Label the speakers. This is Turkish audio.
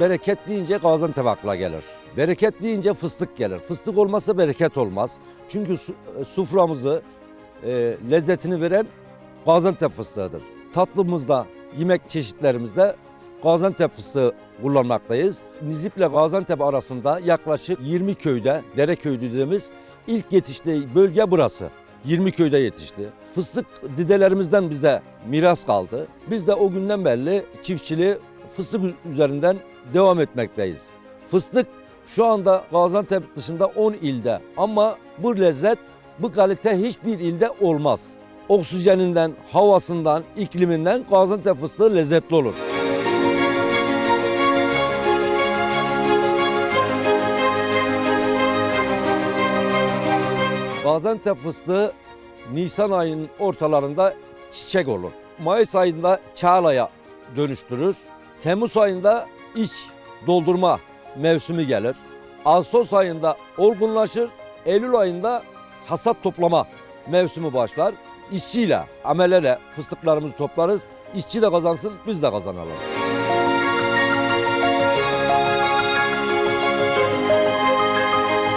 Speaker 1: Bereket deyince Gaziantep akla gelir. Bereket deyince fıstık gelir. Fıstık olmazsa bereket olmaz. Çünkü e, suframızı e, lezzetini veren Gaziantep fıstığıdır. Tatlımızda, yemek çeşitlerimizde Gaziantep fıstığı kullanmaktayız. Nizip ile Gaziantep arasında yaklaşık 20 köyde, dere köyü dediğimiz ilk yetiştiği bölge burası. 20 köyde yetişti. Fıstık dedelerimizden bize miras kaldı. Biz de o günden beri çiftçiliği fıstık üzerinden devam etmekteyiz. Fıstık şu anda Gaziantep dışında 10 ilde ama bu lezzet, bu kalite hiçbir ilde olmaz. Oksijeninden, havasından, ikliminden Gaziantep fıstığı lezzetli olur. Gaziantep fıstığı Nisan ayının ortalarında çiçek olur. Mayıs ayında çağlaya dönüştürür. Temmuz ayında iç doldurma mevsimi gelir. Ağustos ayında olgunlaşır. Eylül ayında hasat toplama mevsimi başlar. İşçiyle, amele de fıstıklarımızı toplarız. İşçi de kazansın, biz de kazanalım.